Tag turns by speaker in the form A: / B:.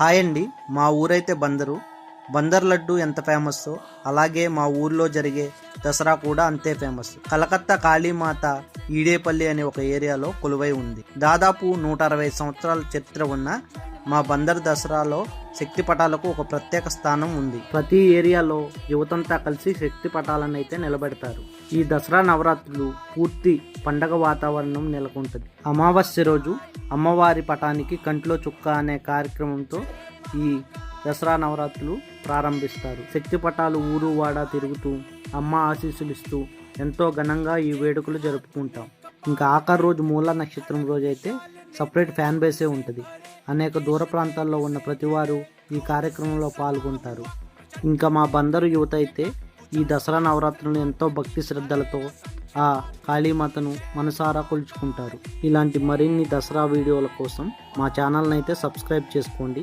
A: Hi అండి. మా ఊరైతే బందరు. బందర్ లడ్డు ఎంత ఫేమస్సో అలాగే మా ఊర్లో జరిగే దసరా కూడా అంతే ఫేమస్. కలకత్తా కాళీమాత ఈడేపల్లి అనే ఒక ఏరియాలో కొలువై ఉంది. దాదాపు నూట అరవై సంవత్సరాల చరిత్ర ఉన్న మా బందర్ దసరాలో శక్తి పటాలకు ఒక ప్రత్యేక స్థానం ఉంది. ప్రతి ఏరియాలో యువతంతా కలిసి శక్తి పటాలను అయితే నిలబెడతారు. ఈ దసరా నవరాత్రులు పూర్తి పండగ వాతావరణం నెలకొంటుంది. అమావాస్య రోజు అమ్మవారి పటానికి కంట్లో చుక్క అనే కార్యక్రమంతో ఈ దసరా నవరాత్రులు ప్రారంభిస్తారు. శక్తి పటాలు ఊరు వాడ తిరుగుతూ అమ్మ ఆశీస్సులు ఇస్తూ ఎంతో ఘనంగా ఈ వేడుకలు జరుపుకుంటాం. ఇంకా ఆఖరి రోజు మూల నక్షత్రం రోజు అయితే సపరేట్ ఫ్యాన్ బేసే ఉంటుంది. అనేక దూర ప్రాంతాల్లో ఉన్న ప్రతివారు ఈ కార్యక్రమంలో పాల్గొంటారు. ఇంకా మా బందరు యువత అయితే ఈ దసరా నవరాత్రులను ఎంతో భక్తి శ్రద్ధలతో ఆ కాళీమాతను మనసారా కొలుచుకుంటారు. ఇలాంటి మరిన్ని దసరా వీడియోల కోసం మా ఛానల్ని అయితే సబ్స్క్రైబ్ చేసుకోండి.